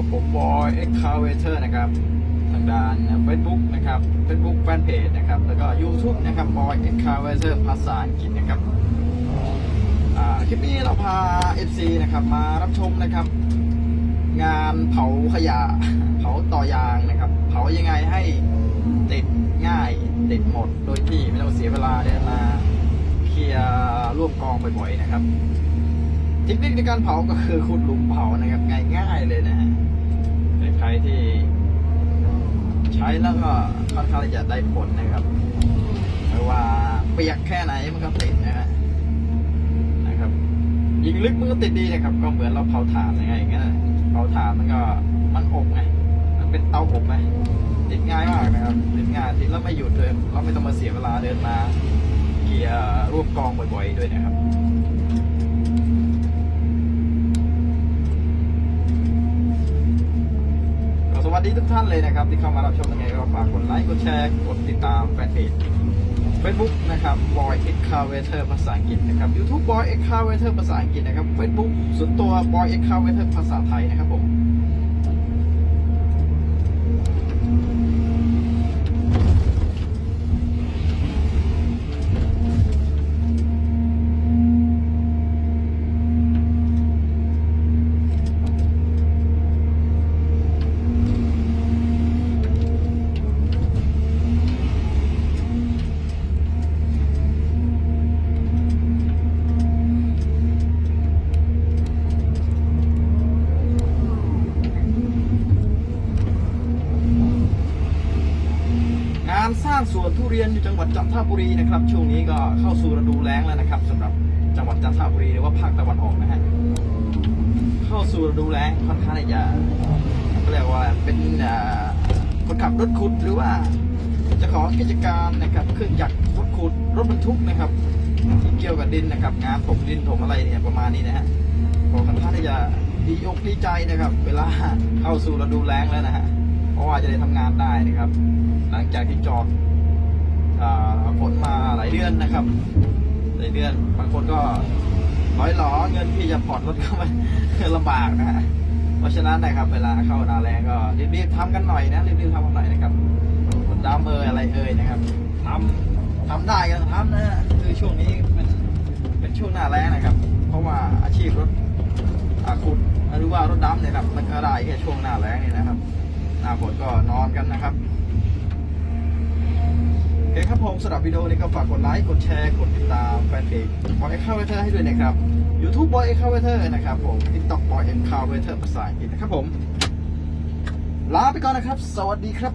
ับผมบอยเอ็กคาเวเตอร์นะครับ ทางด้านเฟซบุ๊กนะครับเฟซบุ๊กแฟนเพจนะครับ แล้วก็ YouTube นะครับบอยเอ็กคาเวเซอร์ภาษาอังกฤษนะครับคลิปนี้เราพา FC นะครับมารับชมนะครับ งานเผาขยะ เผาต่อยางนะครับ เผายังไงให้ติดง่ายติดหมดโดยที่ไม่ต้องเสียเวลาเดินมาเคลียร์ร่วมกองบ่อยๆนะครับเทคนิคในการเผาก็คือขุดหลุมเผานะครับง่ายๆเลยนะฮะใครที่ ใช้แล้วก็ค่อนข้างจะได้ผลนะครับไม่ว่าเปียกแค่ไหนมันก็ติดนะฮะนะครับยิงลึกมันก็ติดดีนะครับ ก็เหมือนเราเผาถ่านยังไงอย่างเงี้ยเผาถ่านมันก็มันอบไง มันเป็นเตาอบไงติดง่ายมากนะครับติดง่ายติดแล้วไม่หยุดเลยเราไม่ต้องมาเสียเวลาเดินมาเกียร์รวบกองบ่อย ๆ ด้วยนะครับ วัสดีทุกท่านเลยนะครับ ที่เข้ามารับชมยังไงก็ฝากกดไลค์กดแชร์กดติดตามแฟนเพจ Facebook นะครับ Boy Excavator ภาษาอังกฤษนะครับ YouTube Boy Excavator ภาษาอังกฤษนะครับ Facebook ส่วนตัว Boy Excavator ภาษาไทยนะครับผม วนทุเรียนอยู่จังหวัดจันทบุรีนะครับ ช่วงนี้ก็เข้าสู่ฤดูแล้งแล้วนะครับสำหรับจังหวัดจันทบุรีหรือว่าภาคตะวันออกนะฮะเข้าสู่ฤดูแล้งค่อนข้างที่จะเรียกว่าเป็นคนขับรถขุดหรือว่าจ้าขอกิจการนะครับเครื่องจักรรถขุดรถบรรทุกนะครับที่เกี่ยวกับดินนะครับงานถมดินถมอะไรเนี่ยประมาณนี้นะฮะก็ค่อนข้างจะดีอกดีใจนะครับ เวลาเข้าสู่ฤดูแล้งแล้วนะฮะเพราะว่าจะได้ทำงานได้นะครับ หลังจากที่จอด ฝนมาหลายเดือนนะครับหลายเดือนบางคนก็ร้อยหลอเงินที่จะผ่อนรถก็ไม่ลำบากนะฮะเพราะฉะนั้นนะครับเวลาเข้าหนาแรงก็รีบๆทำกันหน่อยนะรีบๆทำกันหน่อยนะครับรถดำเอยอะไรเอ่ยนะครับทำทำได้ก็ทำนะคือช่วงนี้เป็นเป็นช่วงหน้าแรงนะครับ เพราะว่าอาชีพรถอาขุดหรือว่ารถดำเนี่ยครับมันก็ได้แค่ช่วงหน้าแรงนี่นะครับ หน้าฝนก็นอนกันนะครับ คครับผมสำหรับวิดีโอนี้ก็ฝากกดไลค์กดแชร์กดติดตามแฟนเพจบอยเอ็กคาเวเทอร์ให้ด้วยนะครับ YouTube บอยเอ็กคาเวเทอร์นะครับผม TikTok บอยเอ็กคาเวเทอร์ภาษาอังกฤษนะครับผม ลาไปก่อนนะครับ สวัสดีครับ